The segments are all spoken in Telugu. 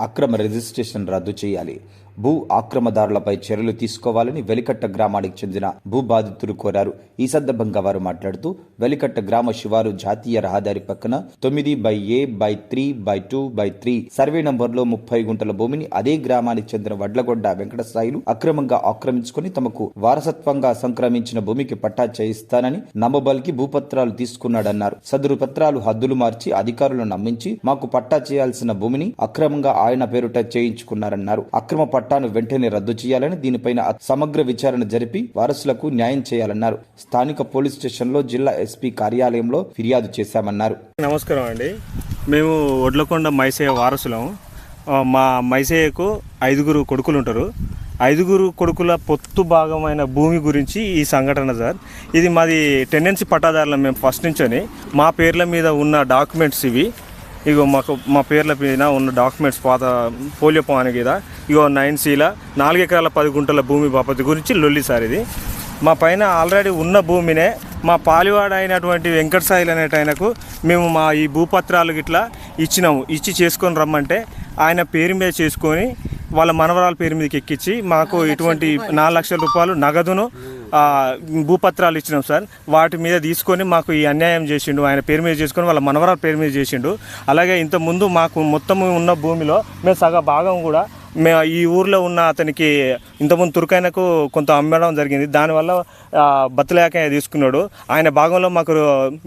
అక్రమ రిజిస్ట్రేషన్ రద్దు చేయాలి. భూ ఆక్రమదారులపై చర్యలు తీసుకోవాలని వెలికట్ట గ్రామానికి చెందిన భూ బాధితులు కోరారు. ఈ సందర్భంగా వారు మాట్లాడుతూ వెలికట్ట గ్రామ శివారు జాతీయ రహదారి పక్కన తొమ్మిది by A by three by two by three survey నంబర్లో ముప్పై గుంటల భూమిని అదే గ్రామానికి చెందిన వడ్లగొండ వెంకటసాయిలు అక్రమంగా ఆక్రమించుకుని తమకు వారసత్వంగా సంక్రమించిన భూమికి పట్టా చేయిస్తానని నమ్మబలికి భూపత్రాలు తీసుకున్నాడన్నారు. సదరు పత్రాలు హద్దులు మార్చి అధికారులను నమ్మించి మాకు పట్టా చేయాల్సిన భూమిని అక్రమంగా ఆయన పేరుట చేయించుకున్నారన్నారు. అక్రమ పట్టాను వెంటనే రద్దు చేయాలని దీనిపైన సమగ్ర విచారణ జరిపి వారసులకు న్యాయం చేయాలన్నారు. స్థానిక పోలీస్ స్టేషన్లో జిల్లా ఎస్పీ కార్యాలయంలో ఫిర్యాదు చేశామన్నారు. నమస్కారం అండి. మేము ఒడ్లకొండ మైసయ్య వారసులం. మా మైసయ్యకు ఐదుగురు కొడుకులు ఉంటారు ఐదుగురు కొడుకుల పొత్తు భాగమైన భూమి గురించి ఈ సంఘటన సార్. ఇది మాది టెండెన్సీ పట్టాదారులం మేము ఫస్ట్ నుంచొని. మా పేర్ల మీద ఉన్న డాక్యుమెంట్స్ ఇవి. ఇగో మాకు మా పేర్ల మీద ఉన్న డాక్యుమెంట్స్ పాత పోలియో పాని కదా ఇగో నైన్ సీల నాలుగు ఎకరాల పది గుంటల భూమి బాపతి గురించి లొల్లి సార్ ఇది. మా పైన ఆల్రెడీ ఉన్న భూమినే మా పాలివాడ అయినటువంటి వెంకట సాయిల్ అనేట ఆయనకు మేము మా ఈ భూపత్రాలు గిట్లా ఇచ్చినాము. ఇచ్చి చేసుకొని రమ్మంటే ఆయన పేరు మీద చేసుకొని వాళ్ళ మనవరాల పేరు మీదకి ఎక్కించి మాకు ఇటువంటి నాలుగు లక్షల రూపాయలు నగదును భూపత్రాలు ఇచ్చినాం సార్. వాటి మీద తీసుకొని మాకు ఈ అన్యాయం చేసిండు. ఆయన పేరు మీద చేసుకొని వాళ్ళ మనవరాల పేరు మీద చేసిండు. అలాగే ఇంత ముందు మాకు మొత్తం ఉన్న భూమిలో మేము సగ భాగం కూడా మే ఈ ఊర్లో ఉన్న అతనికి ఇంతకుముందు తుర్కైనకు కొంత అమ్మడం జరిగింది. దానివల్ల బతులేక బతలేక తీసుకున్నాడు. ఆయన భాగంలో మాకు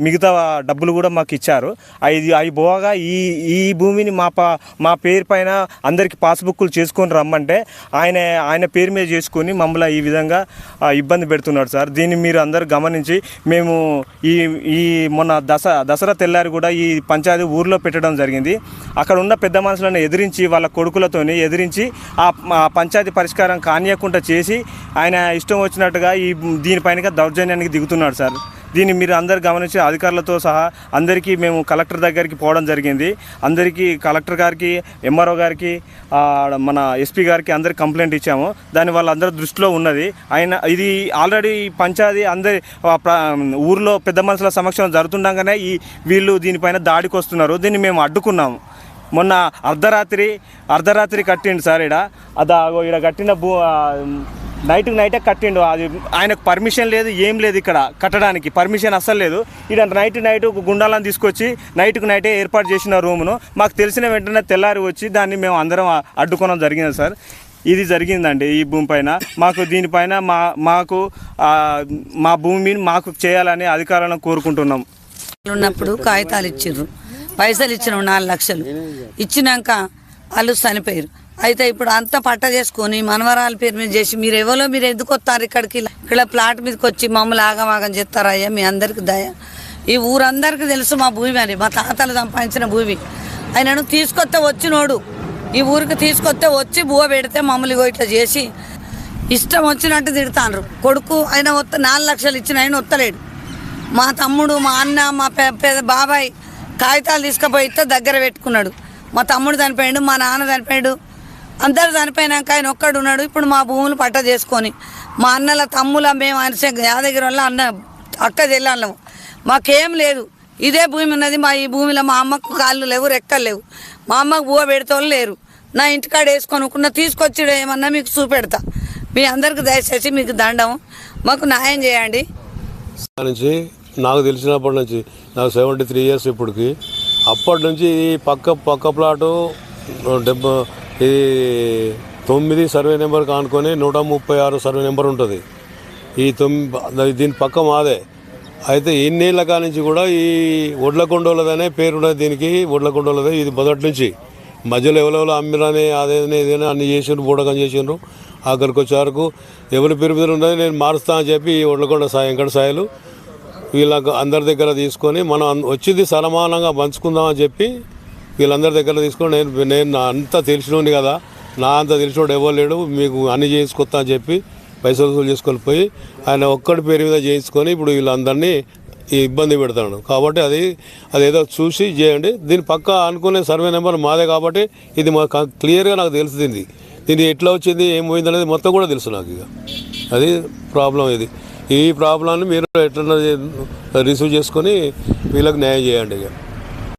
మిగతా డబ్బులు కూడా మాకు ఇచ్చారు. అది అవి పోగా ఈ ఈ భూమిని మా పా మా పేరు పైన అందరికి పాస్బుక్లు చేసుకొని రమ్మంటే ఆయన ఆయన పేరు మీద చేసుకొని మమ్మల్ని ఈ విధంగా ఇబ్బంది పెడుతున్నాడు సార్. దీన్ని మీరు అందరు గమనించి మేము ఈ ఈ మొన్న దస దసరా తెల్లారి కూడా ఈ పంచాయతీ ఊర్లో పెట్టడం జరిగింది. అక్కడ ఉన్న పెద్ద మనుషులను ఎదిరించి వాళ్ళ కొడుకులతోని ఎదిరించి ఆ ఆ పంచాయతీ పరిష్కారం కానియకుండా చేసి ఆయన ఇష్టం వచ్చినట్టుగా ఈ దీనిపైన దౌర్జన్యానికి దిగుతున్నాడు సార్. దీన్ని మీరు అందరు గమనించి అధికారులతో సహా అందరికీ మేము కలెక్టర్ దగ్గరికి పోవడం జరిగింది. అందరికీ కలెక్టర్ గారికి ఎంఆర్ఓ గారికి మన ఎస్పీ గారికి అందరికి కంప్లైంట్ ఇచ్చాము. దాని వాళ్ళందరి దృష్టిలో ఉన్నది. ఆయన ఇది ఆల్రెడీ పంచాయతీ అందరి ఊర్లో పెద్ద మనుషుల సమక్షంలో జరుగుతుండగానే ఈ వీళ్ళు దీనిపైన దాడికి వస్తున్నారు దీన్ని మేము అడ్డుకున్నాము. మొన్న అర్ధరాత్రి అర్ధరాత్రి కట్టిండు సార్ ఈడ. అదా ఈడ కట్టిన భూ నైట్కి నైటే కట్టిండు. అది ఆయనకు పర్మిషన్ లేదు ఏం లేదు ఇక్కడ కట్టడానికి. పర్మిషన్ అస్సలు లేదు. ఇక్కడ నైట్ నైట్ ఒక గుండాలను తీసుకొచ్చి నైట్కి నైటే ఏర్పాటు చేసిన రూమును మాకు తెలిసిన వెంటనే తెల్లారి వచ్చి దాన్ని మేము అందరం అడ్డుకోవడం జరిగింది సార్. ఇది జరిగిందండి ఈ భూమి పైన. మాకు దీనిపైన మా మాకు మా భూమిని మాకు చేయాలని అధికారులను కోరుకుంటున్నాం. ఉన్నప్పుడు కాగితాలు ఇచ్చారు పైసలు ఇచ్చినాం నాలుగు లక్షలు. ఇచ్చినాక వాళ్ళు చనిపోయారు. అయితే ఇప్పుడు అంతా పట్ట చేసుకొని మనవరాల పేరు మీద చేసి మీరు ఎవరో మీరు ఎందుకు వస్తారు ఇక్కడికి? ఇక్కడ ప్లాట్ మీదకి వచ్చి మమ్మల్ని ఆగమాగం చేస్తారా మీ అందరికి దయ. ఈ ఊరందరికీ తెలుసు మా భూమి అని. మా తాతలు సంపాదించిన భూమి. ఆయనను తీసుకొస్తే వచ్చినోడు. ఈ ఊరికి తీసుకొస్తే వచ్చి బువ పెడితే మమ్మల్ని ఇట్లా చేసి ఇష్టం వచ్చినట్టు తిడతాండ్రు. కొడుకు ఆయన వత్త నాలుగు లక్షలు ఇచ్చిన ఆయన వత్తలేడు. మా తమ్ముడు మా అన్న మా పెద్ద బాబాయ్ కాగితాలు తీసుకుపోయి ఇస్తే దగ్గర పెట్టుకున్నాడు. మా తమ్ముడు చనిపోయాడు మా నాన్న చనిపోయాడు. అందరు చనిపోయినాక ఆయన ఒక్కడు ఉన్నాడు. ఇప్పుడు మా భూములు పట్ట చేసుకొని మా అన్నల తమ్ముల మేము ఆయన యాదగిరి వల్ల అన్న అక్క చెల్లెళ్ళము. మాకేం లేదు. ఇదే భూమి ఉన్నది మా ఈ భూమిలో మా అమ్మకు కాళ్ళు లేవు రెక్కలు లేవు. మా అమ్మకు బువ పెడతోళ్ళు లేరు. నా ఇంటికాడ వేసుకొనుకున్న తీసుకొచ్చి ఏమన్నా మీకు చూపెడతా. మీ అందరికి దయచేసి మీకు దండం మాకు న్యాయం చేయండి. నుంచి నాకు తెలిసినప్పటి నుంచి నాకు సెవెంటీ త్రీ ఇయర్స్ ఇప్పటికి. అప్పటి నుంచి ఈ పక్క పక్క ప్లాటు డెబ్బై ఇది తొమ్మిది సర్వే నెంబర్ కానుకొని నూట ముప్పై ఆరు సర్వే నెంబర్ ఉంటుంది. ఈ తొమ్మిది దీని పక్క మాదే. అయితే ఇన్నేళ్ళ కానించి నుంచి కూడా ఈ ఒడ్లకొండోలదనే పేరున్నది దీనికి ఒడ్లకొండోలదే ఇది మొదటి నుంచి. మధ్యలో ఎవరెవరు అమ్మిరని అదేదని ఏదైనా అన్ని చేసిండ్రు బూడకం చేసిండ్రు. ఆఖరికి వచ్చే వరకు ఎవరి పేరు మీద ఉన్నది నేను మారుస్తా అని చెప్పి ఈ ఒడ్లకొండ సాయి వెంకటశాయిలు వీళ్ళకు అందరి దగ్గర తీసుకొని మనం వచ్చింది సమానంగా పంచుకుందామని చెప్పి వీళ్ళందరి దగ్గర తీసుకొని నేను నేను నా అంతా తెలిసినోని కదా. నా అంత తెలిసినోడు ఎవరు లేడు మీకు అన్ని చేయించుకొస్తా అని చెప్పి పైసలు వసూలు చేసుకొని పోయి ఆయన ఒక్కడి పేరు మీద చేయించుకొని ఇప్పుడు వీళ్ళందరినీ ఈ ఇబ్బంది పెడతాడు కాబట్టి అది అది ఏదో చూసి చేయండి. దీని పక్క అనుకునే సర్వే నెంబర్ మాదే కాబట్టి ఇది మా క్లియర్గా నాకు తెలుస్తుంది దీన్ని ఎట్లా వచ్చింది ఏం పోయింది అనేది మొత్తం కూడా తెలుసు నాకు ఇక. అది ప్రాబ్లం ఇది. ఈ ప్రాబ్లాన్ని మీరు ఎట్లా రిసీవ్ చేసుకొని వీళ్ళకి న్యాయం చేయండి ఇక.